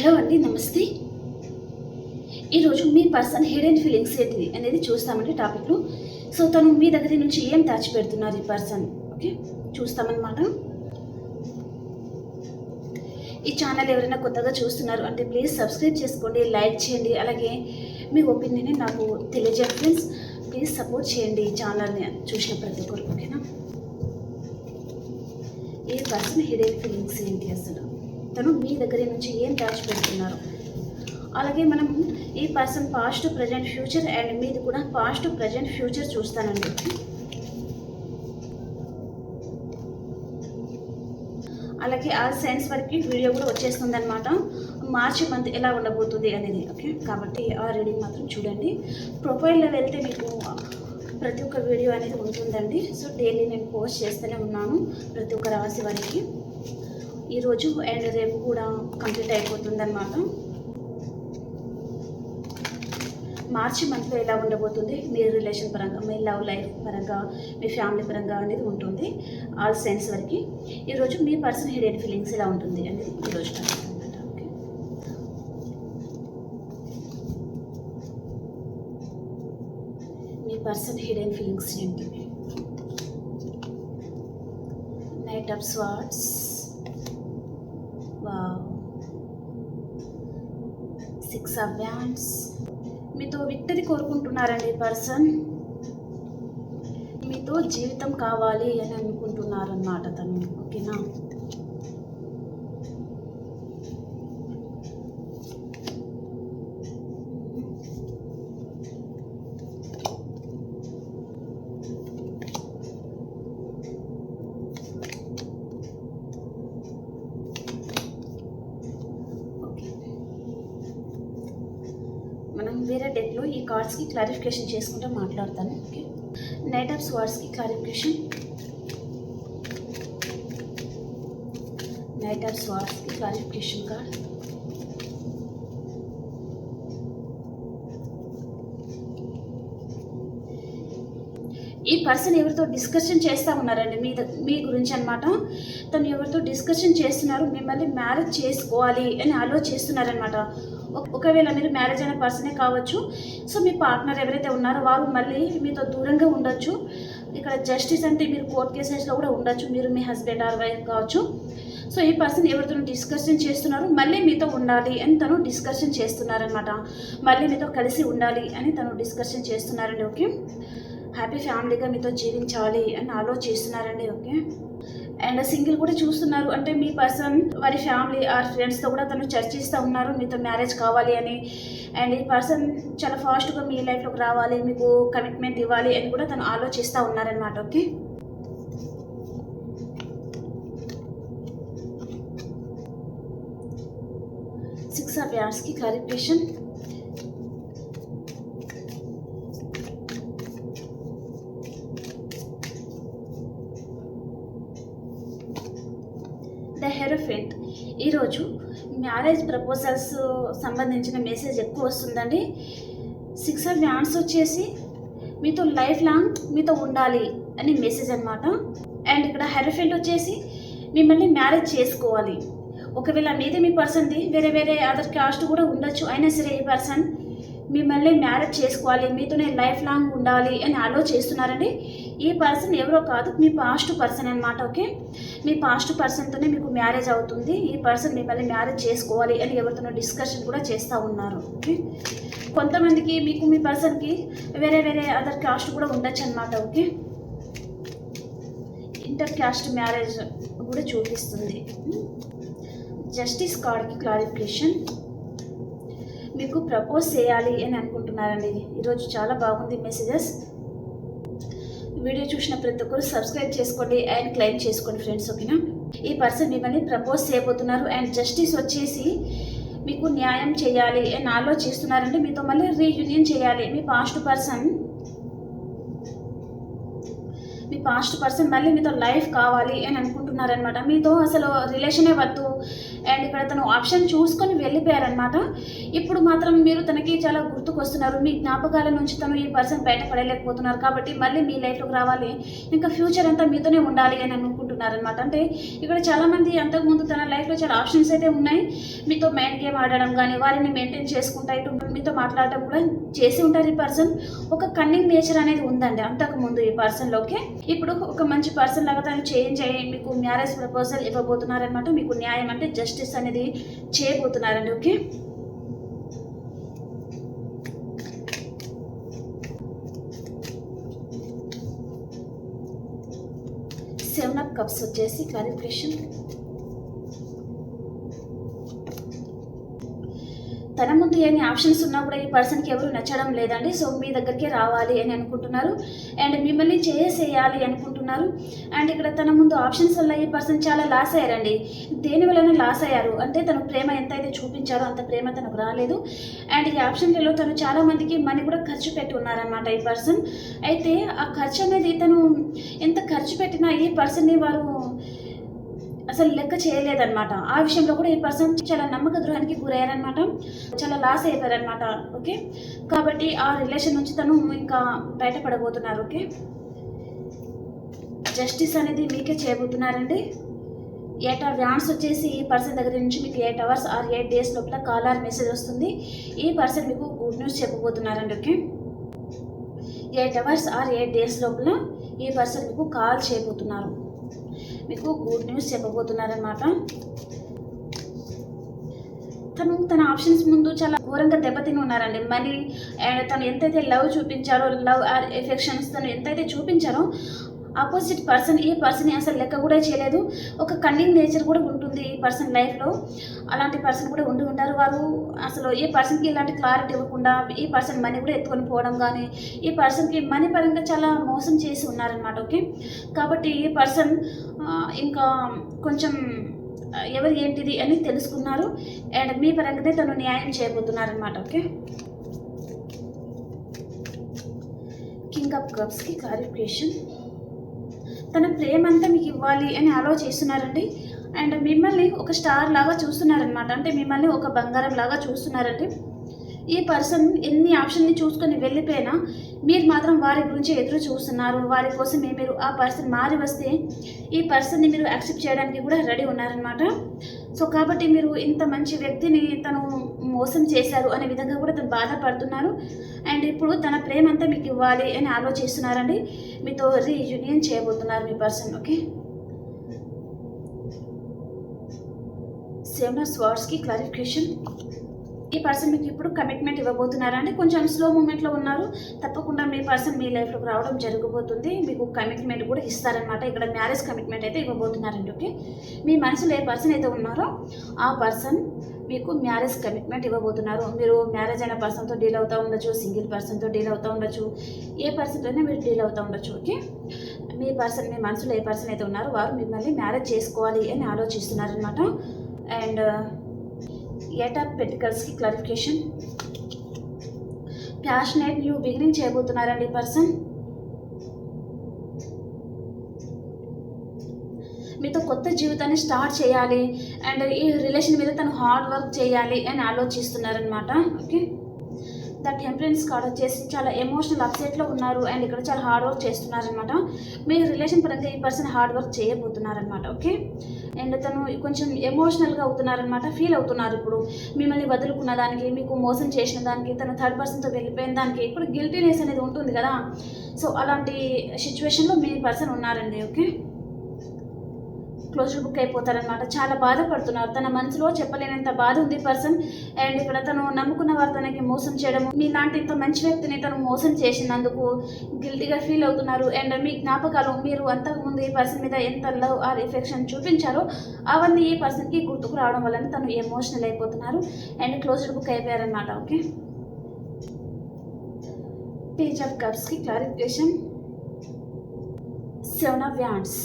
Hello అండి నమస్తే. ఈరోజు మీ పర్సన్ హిడెన్ ఫీలింగ్స్ ఏంటిది అనేది చూస్తామండి టాపిక్లో సో తను మీ దగ్గర నుంచి ఏం దాచిపెడుతున్నారు ఈ పర్సన్? ఓకే చూస్తామన్నమాట. ఈ ఛానల్ ఎవరైనా కొత్తగా చూస్తున్నారు అంటే ప్లీజ్ సబ్స్క్రైబ్ చేసుకోండి లైక్ చేయండి. అలాగే మీ ఒపీనియన్ నాకు తెలియజేయండి ఫ్రెండ్స్. ప్లీజ్ సపోర్ట్ చేయండి ఈ ఛానల్ని చూసిన ప్రతి ఒక్కరు ఓకేనా? ఈ పర్సన్ హిడెన్ ఫీలింగ్స్ ఏంటి అసలు? తను మీ దగ్గర నుంచి ఏం దాచిపెడుతున్నారు? అలాగే మనం ఈ person past present future and మీది కూడా పాస్ట్ ప్రజెంట్ ఫ్యూచర్ చూస్తానండి. అలాగే ఆ సైన్స్ వరకు వీడియో కూడా వచ్చేస్తుంది అనమాట మార్చి మంత్ ఎలా ఉండబోతుంది అనేది ఓకే? కాబట్టి ఆ రీడింగ్ మాత్రం చూడండి. ప్రొఫైల్లో వెళ్తే మీకు ప్రతి ఒక్క వీడియో అనేది ఉంటుందండి. సో డైలీ నేను పోస్ట్ చేస్తూనే ఉన్నాను ప్రతి ఒక్క రాశి వారికి. ఈరోజు అండ్ రేపు కూడా కంప్లీట్ అయిపోతుంది అనమాట మార్చి మంత్లో ఎలా ఉండబోతుంది? మీ రిలేషన్ పరంగా మీ లవ్ లైఫ్ పరంగా మీ ఫ్యామిలీ పరంగా అనేది ఉంటుంది. ఆల్ సెన్స్ వరకు. ఈరోజు మీ పర్సన్ హెడెడ్ ఫీలింగ్స్ ఎలా ఉంటుంది అనేది ఈరోజు ఓకే? మీ పర్సన్ హిడెన్ ఫీలింగ్స్ ఏంటి? Knight of swords. Six of wands మీతో విక్టరీ కోరుకుంటున్నారండి పర్సన్. మీతో జీవితం కావాలి అని అనుకుంటున్నారన్నమాట తను. ఓకేనా? మనం వేరే డెక్లో ఈ కార్డ్స్కి క్లారిఫికేషన్ చేసుకుంటూ మాట్లాడతాను ఓకే? నైట్ ఆఫ్ స్వార్డ్స్కి క్లారిఫికేషన్ నైట్ ఆఫ్ స్వార్డ్స్కి క్లారిఫికేషన్ కార్డ్ ఈ పర్సన్ ఎవరితో డిస్కషన్ చేస్తూ ఉన్నారండి? మీ మీ గురించి అనమాట తను ఎవరితో డిస్కషన్ చేస్తున్నారు? మిమ్మల్ని మ్యారేజ్ చేసుకోవాలి అని ఆలోచిస్తున్నారనమాట ఒకవేళ మీరు మ్యారేజ్ అయిన పర్సనే కావచ్చు. సో మీ పార్ట్నర్ ఎవరైతే ఉన్నారో వారు మళ్ళీ మీతో దూరంగా ఉండొచ్చు. ఇక్కడ జస్టిస్ అంటే మీరు కోర్ట్ కేసెస్లో కూడా ఉండొచ్చు. మీరు మీ హస్బెండ్ ఆర్ వైఫ్ కావచ్చు. సో ఈ పర్సన్ ఎవరితో డిస్కషన్ చేస్తున్నారు మళ్ళీ మీతో ఉండాలి అని తను డిస్కషన్ చేస్తున్నారనమాట మళ్ళీ మీతో కలిసి ఉండాలి అని తను డిస్కషన్ చేస్తున్నారండి ఓకే? హ్యాపీ ఫ్యామిలీగా మీతో జీవించాలి అని ఆలోచిస్తున్నారండి ఓకే? అండ్ సింగిల్ కూడా చూస్తున్నారు. అంటే మీ పర్సన్ వారి ఫ్యామిలీ ఆర్ ఫ్రెండ్స్తో కూడా తను చర్చిస్తూ ఉన్నారు. మీతో మ్యారేజ్ కావాలి అని. అండ్ ఈ పర్సన్ చాలా ఫాస్ట్గా మీ లైఫ్లోకి రావాలి మీకు కమిట్మెంట్ ఇవ్వాలి అని కూడా తను ఆలోచిస్తూ ఉన్నారనమాట ఓకే సిక్స్ ఆఫ్ యార్డ్స్కి క్లారిఫికేషన్ ద హెరోఫెంట్ ఈరోజు మ్యారేజ్ ప్రపోజల్స్ సంబంధించిన మెసేజ్ ఎక్కువ వస్తుందండి. సిక్స్ ఆఫ్ వ్యాన్స్ వచ్చేసి మీతో లైఫ్ లాంగ్ మీతో ఉండాలి అని మెసేజ్ అనమాట అండ్ ఇక్కడ హెరఫెంట్ వచ్చేసి మిమ్మల్ని మ్యారేజ్ చేసుకోవాలి. ఒకవేళ మీది మీ పర్సన్ది వేరే వేరే అదర్ కాస్ట్ కూడా ఉండొచ్చు అయినా సరే ఈ పర్సన్ మిమ్మల్ని మ్యారేజ్ చేసుకోవాలి మీతోనే లైఫ్ లాంగ్ ఉండాలి అని ఆలోచిస్తున్నారండి. ఈ పర్సన్ ఎవరో కాదు మీ పాస్ట్ పర్సన్ అనమాట ఓకే మీ పాస్ట్ పర్సన్తోనే మీకు మ్యారేజ్ అవుతుంది. ఈ పర్సన్ మిమ్మల్ని మ్యారేజ్ చేసుకోవాలి అని ఎవరితోనో డిస్కషన్ కూడా చేస్తూ ఉన్నారు ఓకే కొంతమందికి మీకు మీ పర్సన్కి వేరే వేరే అదర్ కాస్ట్ కూడా ఉండొచ్చు అనమాట ఓకే ఇంటర్ క్యాస్ట్ మ్యారేజ్ కూడా చూపిస్తుంది. జస్టిస్ కార్డ్కి క్లారిఫికేషన్ మీకు ప్రపోజ్ చేయాలి అని అనుకుంటున్నారండి. ఈరోజు చాలా బాగుంది మెసేజెస్ వీడియో చూసిన ప్రతి ఒక్కరు సబ్స్క్రైబ్ చేసుకోండి అండ్ క్లైమ్ చేసుకోండి ఫ్రెండ్స్ ఓకేనా? ఈ పర్సన్ మిమ్మల్ని ప్రపోజ్ చేయబోతున్నారు అండ్ జస్టిస్ వచ్చేసి మీకు న్యాయం చేయాలి అని ఆలోచిస్తున్నారంటే మీతో మళ్ళీ రీయూనియన్ చేయాలి. మీ పాస్ట్ పర్సన్ మీ పాస్ట్ పర్సన్ మళ్ళీ మీతో లైఫ్ కావాలి అని అనుకుంటున్నారనమాట మీతో అసలు రిలేషనే వద్దు. అండ్ ఇక్కడ తను ఆప్షన్ చూసుకొని వెళ్ళిపోయారనమాట ఇప్పుడు మాత్రం మీరు తనకి చాలా గుర్తుకొస్తున్నారు. మీ జ్ఞాపకాల నుంచి తను ఈ పర్సన్ బయటపడలేకపోతున్నారు. కాబట్టి మళ్ళీ మీ లైఫ్లోకి రావాలి. ఇంకా ఫ్యూచర్ అంతా మీతోనే ఉండాలి అని అనుకుంటున్నారు. అనుకుంటున్నారనమాట అంటే ఇక్కడ చాలామంది అంతకుముందు తన లైఫ్లో చాలా ఆప్షన్స్ అయితే ఉన్నాయి. మీతో మైండ్ గేమ్ ఆడడం కానీ వారిని మెయింటైన్ చేసుకుంటా ఇటు మీతో మాట్లాడటం కూడా చేసి ఉంటారు ఈ పర్సన్. ఒక కన్నింగ్ నేచర్ అనేది ఉందండి అంతకుముందు ఈ పర్సన్లోకి ఇప్పుడు ఒక మంచి పర్సన్ లాగా తను చేంజ్ అయ్యి మీకు మ్యారేజ్ ప్రపోజల్ ఇవ్వబోతున్నారనమాట మీకు న్యాయం అంటే జస్టిస్ అనేది చేయబోతున్నారండి ఓకే? సెవెన్ అప్ కప్స్ వచ్చేసి క్లారిఫికేషన్ తన ముందు ఎన్ని ఆప్షన్స్ ఉన్నా కూడా ఈ పర్సన్కి ఎవరు నచ్చడం లేదండి. సో మీ దగ్గరికి రావాలి అని అనుకుంటున్నారు. అండ్ మిమ్మల్ని చేసేయాలి అనుకుంటున్నారు. అండ్ ఇక్కడ తన ముందు ఆప్షన్స్ వల్ల ఈ పర్సన్ చాలా లాస్ అయ్యారండి. దేని వలన లాస్ అయ్యారు. అంటే తను ప్రేమ ఎంత అయితే చూపించారో అంత ప్రేమ తనకు రాలేదు. అండ్ ఈ ఆప్షన్లలో తను చాలా మందికి మనీ కూడా ఖర్చు పెట్టి ఉన్నారనమాట ఈ పర్సన్ అయితే ఆ ఖర్చు అనేది తను ఎంత ఖర్చు పెట్టినా ఈ పర్సన్ని వారు అసలు లెక్క చేయలేదన్నమాట. ఆ విషయంలో కూడా ఈ పర్సన్ చాలా నమ్మక ద్రోహానికి గురయ్యారనమాట చాలా లాస్ అయిపోయారనమాట ఓకే కాబట్టి ఆ రిలేషన్ నుంచి తను ఇంకా బయటపడబోతున్నారు. ఓకే జస్టిస్ అనేది మీకే చేయబోతున్నారండి. ఎయిట్ వ్యాన్స్ వచ్చేసి ఈ పర్సన్ దగ్గర నుంచి మీకు eight hours or eight days లోపల కాల్ ఆర్ మెసేజ్ వస్తుంది. ఈ పర్సన్ మీకు good news చెప్పబోతున్నారండి okay? Eight hours or eight days లోపల ఈ పర్సన్ మీకు కాల్ చేయబోతున్నారు. మీకు గుడ్ న్యూస్ చెప్పబోతున్నారనమాట తను తన ఆప్షన్స్ ముందు చాలా ఘోరంగా దెబ్బతిని ఉన్నారండి. మనీ అండ్ తను ఎంతైతే లవ్ చూపించారో లవ్ ఆర్ ఎఫెక్షన్స్ తను ఎంతైతే చూపించారో ఆపోజిట్ పర్సన్ ఈ పర్సన్ అసలు లెక్క కూడా చేయలేదు. ఒక కన్నింగ్ నేచర్ కూడా ఉంటుంది ఈ పర్సన్ లైఫ్లో అలాంటి పర్సన్ కూడా ఉండి ఉంటారు వారు. అసలు ఈ పర్సన్కి ఇలాంటి క్లారిటీ ఇవ్వకుండా ఈ పర్సన్ మనీ కూడా ఎత్తుకొని పోవడం కానీ ఈ పర్సన్కి మనీ పరంగా చాలా మోసం చేసి ఉన్నారనమాట ఓకే? కాబట్టి ఈ పర్సన్ ఇంకా కొంచెం ఎవరు ఏంటిది అని తెలుసుకున్నారు. అండ్ మీ పరంగానే తను న్యాయం చేయబోతున్నారనమాట ఓకే? కింగ్ ఆఫ్ కప్స్కి క్లారిఫికేషన్ తన ప్రేమంతా మీకు ఇవ్వాలి అని ఆలోచిస్తున్నారండి అండ్ మిమ్మల్ని ఒక స్టార్ లాగా చూస్తున్నారనమాట అంటే మిమ్మల్ని ఒక బంగారం లాగా చూస్తున్నారండి. ఈ పర్సన్ ఎన్ని ఆప్షన్ని చూసుకొని వెళ్ళిపోయినా మీరు మాత్రం వారి గురించి ఎదురు చూస్తున్నారు. వారి కోసమే మీరు ఆ పర్సన్ మారి వస్తే ఈ పర్సన్ని మీరు యాక్సెప్ట్ చేయడానికి కూడా రెడీ ఉన్నారనమాట సో కాబట్టి మీరు ఇంత మంచి వ్యక్తిని తను మోసం చేశారు అనే విధంగా కూడా తను బాధపడుతున్నారు. అండ్ ఇప్పుడు తన ప్రేమ అంతా మీకు ఇవ్వాలి అని ఆలోచిస్తున్నారండి. మీతో రీయూనియన్ చేయబోతున్నారు మీ పర్సన్ ఓకే? సేమ్ స్వర్డ్స్కి క్లారిఫికేషన్. ఈ పర్సన్ మీకు ఇప్పుడు కమిట్మెంట్ ఇవ్వబోతున్నారండి కొంచెం స్లో మూమెంట్లో ఉన్నారు. తప్పకుండా మీ పర్సన్ మీ లైఫ్లోకి రావడం జరగబోతుంది. మీకు కమిట్మెంట్ కూడా ఇస్తారనమాట ఇక్కడ మ్యారేజ్ కమిట్మెంట్ అయితే ఇవ్వబోతున్నారండి ఓకే మీ మనసులో ఏ పర్సన్ అయితే ఉన్నారో ఆ పర్సన్ మీకు మ్యారేజ్ కమిట్మెంట్ ఇవ్వబోతున్నారు. మీరు మ్యారేజ్ అయిన పర్సన్తో డీల్ అవుతూ ఉండొచ్చు సింగిల్ పర్సన్తో డీల్ అవుతూ ఉండొచ్చు ఏ పర్సన్తోనే మీరు డీల్ అవుతూ ఉండొచ్చు ఓకే మీ పర్సన్ మీ మనసులో ఏ పర్సన్ అయితే ఉన్నారో వారు మిమ్మల్ని మ్యారేజ్ చేసుకోవాలి అని ఆలోచిస్తున్నారనమాట అండ్ ఎట్ ఆఫ్ పెటికల్స్కి క్లారిఫికేషన్ ప్యాషనేట్ న్యూ బిగినింగ్ చేయబోతున్నారండి పర్సన్ మీతో కొత్త జీవితాన్ని స్టార్ట్ చేయాలి. అండ్ ఈ రిలేషన్ మీద తను హార్డ్ వర్క్ చేయాలి అని ఆలోచిస్తున్నారనమాట ఓకే ద టెంపరెన్స్ కార్డ్ వచ్చేసి చాలా ఎమోషనల్ అప్సెట్లో ఉన్నారు అండ్ ఇక్కడ చాలా హార్డ్ వర్క్ చేస్తున్నారనమాట మీ రిలేషన్ పరంగా ఈ పర్సన్ హార్డ్ వర్క్ చేయబోతున్నారనమాట ఓకే అండ్ తను కొంచెం ఎమోషనల్గా అవుతున్నారనమాట ఫీల్ అవుతున్నారు ఇప్పుడు. మిమ్మల్ని వదులుకున్న దానికి మీకు మోసం చేసిన దానికి తను థర్డ్ పర్సన్తో వెళ్ళిపోయిన దానికి ఇప్పుడు గిల్టీనెస్ అనేది ఉంటుంది కదా. సో అలాంటి సిచ్యువేషన్లో మీ పర్సన్ ఉన్నారండి ఓకే క్లోజ్డ్ బుక్ అయిపోతారనమాట చాలా బాధపడుతున్నారు. తన మనసులో చెప్పలేనంత బాధ ఉంది పర్సన్. అండ్ ఇక్కడ తను నమ్ముకున్న వారు తనకి మోసం చేయడం మీలాంటి ఇంత మంచి వ్యక్తిని తను మోసం చేసినందుకు గిల్టీగా ఫీల్ అవుతున్నారు. అండ్ మీ జ్ఞాపకాలు మీరు అంతకుముందు ఈ పర్సన్ మీద ఎంత లవ్ ఆర్ ఎఫెక్షన్ చూపించారో అవన్నీ ఈ పర్సన్కి గుర్తుకు రావడం వలన తను ఎమోషనల్ అయిపోతున్నారు. అండ్ క్లోజ్డ్ బుక్ అయిపోయారనమాట okay? Page of కప్స్కి clarification seven of wands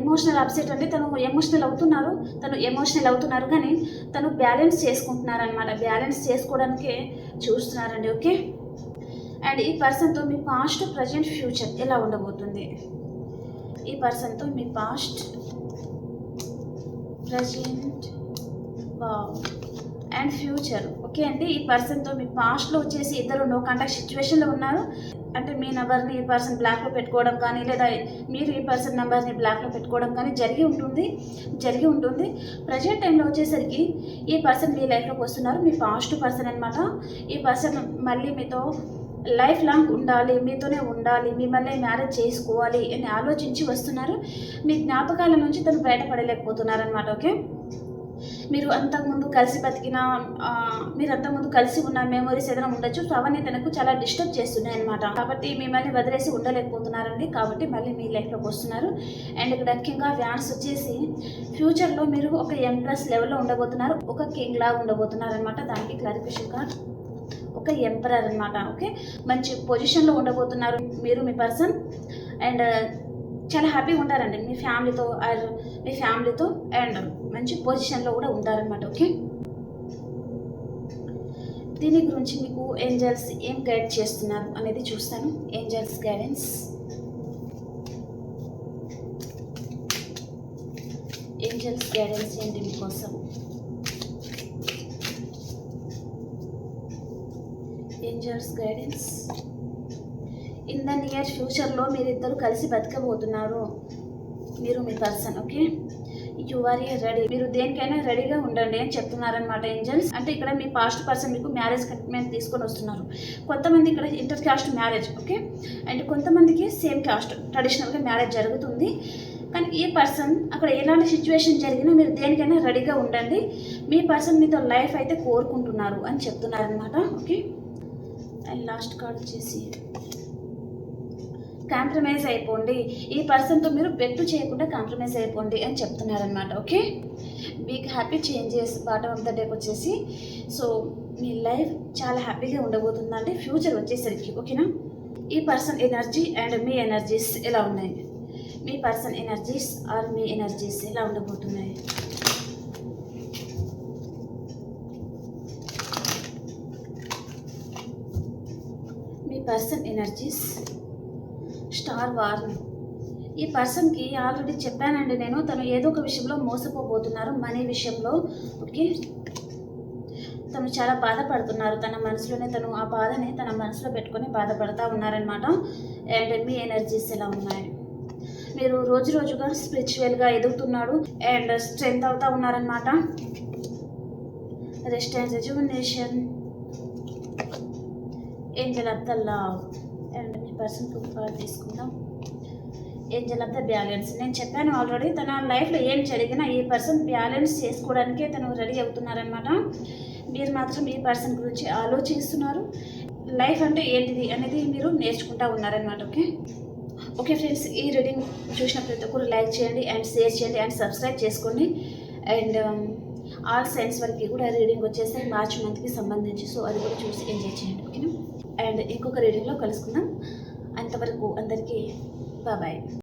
emotional upset అంటే తను ఎమోషనల్ అవుతున్నారు తను ఎమోషనల్ అవుతున్నారు కానీ తను బ్యాలెన్స్ చేసుకుంటున్నారనమాట బ్యాలెన్స్ చేసుకోవడానికే చూస్తున్నారండి ఓకే? అండ్ ఈ పర్సన్తో మీ పాస్ట్ ప్రజెంట్ ఫ్యూచర్ ఎలా ఉండబోతుంది? ఈ పర్సన్తో మీ past present and future okay అండి? ఈ పర్సన్తో మీ పాస్ట్లో వచ్చేసి ఇద్దరు నో కాంటాక్ట్ సిచ్యువేషన్లో ఉన్నారు. మీ నెంబర్ని ఈ పర్సన్ బ్లాక్లో పెట్టుకోవడం కానీ లేదా మీరు ఈ పర్సన్ నెంబర్ని బ్లాక్లో పెట్టుకోవడం కానీ జరిగి ఉంటుంది. జరిగి ఉంటుంది. ప్రజెంట్ టైంలో వచ్చేసరికి ఈ పర్సన్ మీ లైఫ్లోకి వస్తున్నారు. మీ ఫాస్ట్ పర్సన్ అనమాట ఈ పర్సన్ మళ్ళీ మీతో లైఫ్ లాంగ్ ఉండాలి మీతోనే ఉండాలి మిమ్మల్ని మ్యారేజ్ చేసుకోవాలి అని ఆలోచించి వస్తున్నారు. మీ జ్ఞాపకాల నుంచి తను బయటపడలేకపోతున్నారు అనమాట ఓకే? మీరు అంతకుముందు కలిసి బతికిన మీరు అంతకుముందు కలిసి ఉన్న మెమరీస్ ఏదైనా ఉండొచ్చు. సో అవన్నీ తనకు చాలా డిస్టర్బ్ చేస్తున్నాయి అనమాట కాబట్టి మిమ్మల్ని వదిలేసి ఉండలేకపోతున్నారండి. కాబట్టి మళ్ళీ మీ లైఫ్లోకి వస్తున్నారు. అండ్ ఇక్కడ ముఖ్యంగా వ్యాన్స్ వచ్చేసి ఫ్యూచర్లో మీరు ఒక ఎంప్రెస్ లెవెల్లో ఉండబోతున్నారు. ఒక కింగ్ లాగా ఉండబోతున్నారు అనమాట దానికి క్లారిఫికేషన్ కార్డ్ ఒక ఎంపరర్ అనమాట ఓకే? మంచి పొజిషన్లో ఉండబోతున్నారు మీరు మీ పర్సన్ అండ్ చాలా హ్యాపీగా ఉంటారండి మీ ఫ్యామిలీతో ఆర్ మీ ఫ్యామిలీతో అండ్ మంచి పొజిషన్లో కూడా ఉంటారనమాట ఓకే దీని గురించి మీకు ఏంజల్స్ ఏం గైడ్ చేస్తున్నారు అనేది చూస్తాను. ఏంజల్స్ గైడెన్స్ ఏంజల్స్ గైడెన్స్ ఏంటి మీకోసం? Angels guidance in the near ఫ్యూచర్లో మీరిద్దరు కలిసి బతకబోతున్నారు. మీరు మీ person okay you are a ready మీరు దేనికైనా రెడీగా ఉండండి అని చెప్తున్నారనమాట ఏంజల్స్ అంటే ఇక్కడ మీ పాస్ట్ పర్సన్ మీకు మ్యారేజ్ కమిట్మెంట్ తీసుకొని వస్తున్నారు. కొంతమంది ఇక్కడ inter caste marriage okay and కొంతమందికి సేమ్ కాస్ట్ ట్రెడిషనల్గా మ్యారేజ్ జరుగుతుంది. కానీ ఈ పర్సన్ అక్కడ ఎలాంటి సిచ్యువేషన్ జరిగినా మీరు దేనికైనా రెడీగా ఉండండి. మీ పర్సన్ మీతో లైఫ్ అయితే కోరుకుంటున్నారు అని చెప్తున్నారనమాట ఓకే అండ్ లాస్ట్ కార్డ్ వచ్చేసి కాంప్రమైజ్ అయిపోండి. ఈ పర్సన్తో మీరు బెట్టు చేయకుండా కాంప్రమైజ్ అయిపోండి అని చెప్తున్నారనమాట ఓకే? మీకు happy changes bottom of the డేకి వచ్చేసి. సో మీ లైఫ్ చాలా హ్యాపీగా ఉండబోతుందండి. ఫ్యూచర్ వచ్చేసరికి ఓకేనా? ఈ పర్సన్ ఎనర్జీ అండ్ మీ ఎనర్జీస్ ఎలా ఉన్నాయి? మీ పర్సన్ ఎనర్జీస్ ఆర్ మీ ఎనర్జీస్ ఎలా ఉండబోతున్నాయి? మీ పర్సన్ ఎనర్జీస్ స్టార్ వార్. ఈ పర్సన్కి ఆల్రెడీ చెప్పానండి నేను తను ఏదో ఒక విషయంలో మోసపోబోతున్నారు మనీ విషయంలో. ఓకే? తను చాలా బాధపడుతున్నారు. తన మనసులోనే తను ఆ బాధని తన మనసులో పెట్టుకొని బాధపడతా ఉన్నారనమాట అండ్ మీ ఎనర్జీస్ ఎలా ఉన్నాయి? మీరు రోజు రోజుగా స్పిరిచువల్గా ఎదుగుతున్నాడు అండ్ స్ట్రెంత్ అవుతా ఉన్నారనమాట rest and rejuvenation angel of and me person card తీసుకుందాం ఏంజల్ ఆఫ్ ద బ్యాలెన్స్ నేను చెప్పాను ఆల్రెడీ తన లైఫ్లో ఏం జరిగినా ఈ పర్సన్ బ్యాలెన్స్ చేసుకోవడానికే తను రెడీ అవుతున్నారనమాట మీరు మాత్రం ఈ పర్సన్ గురించి ఆలోచిస్తున్నారు. లైఫ్ అంటే ఏంటిది అనేది మీరు నేర్చుకుంటా ఉన్నారనమాట ఓకే ఓకే ఫ్రెండ్స్ ఈ రీడింగ్ చూసిన ప్రతి ఒక్కరు లైక్ చేయండి అండ్ షేర్ చేయండి అండ్ సబ్స్క్రైబ్ చేసుకోండి. అండ్ ఆల్ సైన్స్ వరకు కూడా రీడింగ్ వచ్చేస్తాయి మార్చ్ మంత్కి సంబంధించి సో అది కూడా చూసి ఎంజాయ్ చేయండి ఓకేనా అండ్ ఇంకొక రీడింగ్లో కలుసుకుందాం. तब तक को अंदर के। Bye bye